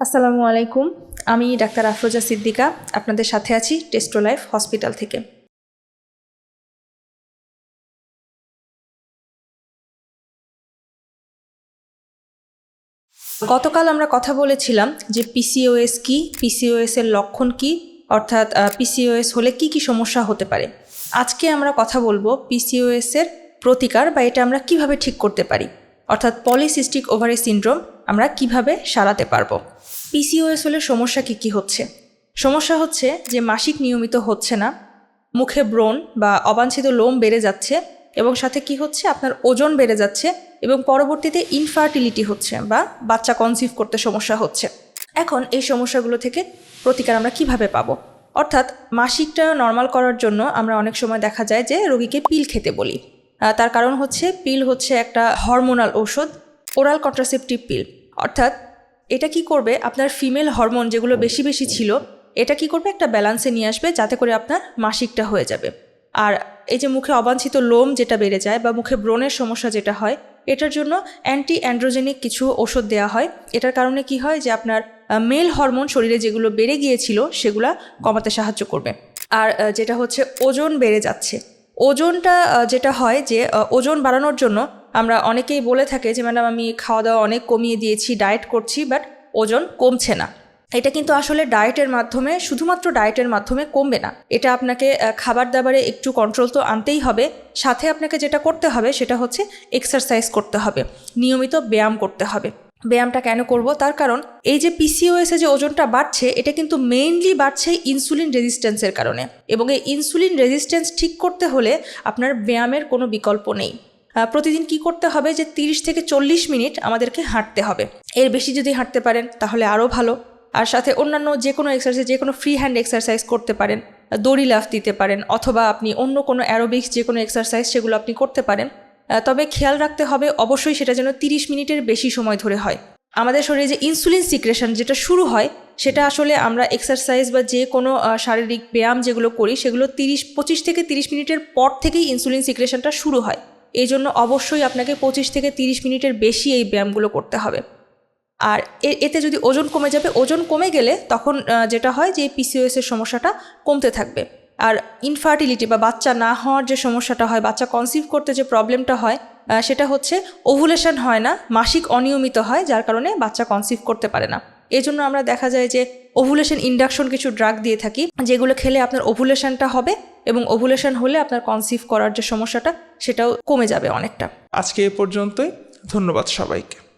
আসসালামু আলাইকুম, আমি ডাক্তার আফরোজা সিদ্দিকা, আপনাদের সাথে আছি টেস্টো লাইফ হসপিটাল থেকে। গতকাল আমরা কথা বলেছিলাম যে পিসিওএস কি পিসিওএস এর লক্ষণ কি, অর্থাৎ পিসিওএস হলে কি কি সমস্যা হতে পারে। আজকে আমরা কথা বলব পিসিওএস এর প্রতিকার বা এটা আমরা কীভাবে ঠিক করতে পারি, অর্থাৎ পলিসিস্টিক ওভারি সিনড্রোম আমরা কীভাবে সারাতে পারব? পিসিওএস হলে সমস্যা কি কি হচ্ছে? সমস্যা হচ্ছে যে মাসিক নিয়মিত হচ্ছে না, মুখে ব্রণ বা অবাঞ্ছিত লোম বেড়ে যাচ্ছে এবং সাথে কি হচ্ছে? আপনার ওজন বেড়ে যাচ্ছে এবং পরবর্তীতে ইনফার্টিলিটি হচ্ছে বা বাচ্চা কনসিভ করতে সমস্যা হচ্ছে। এখন এই সমস্যাগুলো থেকে প্রতিকার আমরা কীভাবে পাবো? অর্থাৎ মাসিকটা নর্মাল করার জন্য আমরা অনেক সময় দেখা যায় যে রোগীকে পিল খেতে বলি। তার কারণ হচ্ছে পিল হচ্ছে একটা হরমোনাল ঔষধ ওরাল কন্ট্রাসেপটিভ পিল অর্থাৎ এটা কি করবে? আপনার ফিমেল হরমোন যেগুলো বেশি বেশি ছিল, এটা কি করবে? একটা ব্যালান্সে নিয়ে আসবে যাতে করে আপনার মাসিকটা হয়ে যাবে। আর এই যে মুখে অবাঞ্ছিত লোম যেটা বেড়ে যায় বা মুখে ব্রণের সমস্যা যেটা হয়, এটার জন্য অ্যান্টি অ্যান্ড্রোজেনিক কিছু ওষুধ দেওয়া হয়। এটার কারণে কি হয় যে আপনার মেল হরমোন শরীরে যেগুলো বেড়ে গিয়েছিল, সেগুলা কমাতে সাহায্য করবে। আর যেটা হচ্ছে ওজন বেড়ে যাচ্ছে। ওজনটা যেটা হয় যে ওজন বাড়ানোর জন্য আমরা অনেকেই বলে থাকে যে, ম্যাডাম, আমি খাওয়া দাওয়া অনেক কমিয়ে দিয়েছি, ডায়েট করছি, বাট ওজন কমছে না। এটা কিন্তু আসলে ডায়েটের মাধ্যমে, শুধুমাত্র ডায়েটের মাধ্যমে কমবে না। এটা আপনাকে খাবার দাবারে একটু কন্ট্রোল তো আনতেই হবে। সাথে আপনাকে যেটা করতে হবে, সেটা হচ্ছে এক্সারসাইজ করতে হবে। নিয়মিত ব্যায়াম করতে হবে। ব্যায়ামটা কেন করব? তার কারণ, এই যে পিসিওএসে যে ওজনটা বাড়ছে, এটা কিন্তু মেইনলি বাড়ছে ইনসুলিন রেজিস্ট্যান্সের কারণে। এবং এই ইনসুলিন রেজিস্ট্যান্স ঠিক করতে হলে আপনার ব্যায়ামের কোনো বিকল্প নেই। প্রতিদিন কি করতে হবে যে তিরিশ থেকে চল্লিশ মিনিট আমাদেরকে হাঁটতে হবে। এর বেশি যদি হাঁটতে পারেন, তাহলে আরও ভালো। আর সাথে অন্যান্য যে কোনো এক্সারসাইজ যে কোনো ফ্রি হ্যান্ড এক্সারসাইজ করতে পারেন, দড়ি লাফ দিতে পারেন, অথবা আপনি অন্য কোনো অ্যারোবিক্স যে কোনো এক্সারসাইজ সেগুলো আপনি করতে পারেন। তবে খেয়াল রাখতে হবে, অবশ্যই সেটা যেন তিরিশ মিনিটের বেশি সময় ধরে হয়। আমাদের শরীরে যে ইনসুলিন সিক্রেশন যেটা শুরু হয়, সেটা আসলে আমরা এক্সারসাইজ বা যে কোনো শারীরিক ব্যায়াম যেগুলো করি, সেগুলো তিরিশ, পঁচিশ থেকে তিরিশ মিনিটের পর থেকেই ইনসুলিন সিক্রেশনটা শুরু হয়। এই জন্য অবশ্যই আপনাকে পঁচিশ থেকে তিরিশ মিনিটের বেশি এই ব্যায়ামগুলো করতে হবে। আর এতে যদি ওজন কমে যাবে, ওজন কমে গেলে তখন যেটা হয় যে পিসিওএসের সমস্যাটা কমতে থাকবে। আর ইনফার্টিলিটি বা বাচ্চা না হওয়ার যে সমস্যাটা হয়, বাচ্চা কনসিভ করতে যে প্রবলেমটা হয় সেটা হচ্ছে ওভুলেশন হয় না, মাসিক অনিয়মিত হয়, যার কারণে বাচ্চা কনসিভ করতে পারে না। এই জন্য আমরা দেখা যায় যে ওভুলেশন ইন্ডাকশন কিছু ড্রাগ দিয়ে থাকি, যেগুলো খেলে আপনার ওভুলেশনটা হবে এবং ওভুলেশন হলে আপনার কনসিভ করার যে সমস্যাটা, সেটাও কমে যাবে অনেকটা। আজকে এ পর্যন্তই। ধন্যবাদ সবাইকে।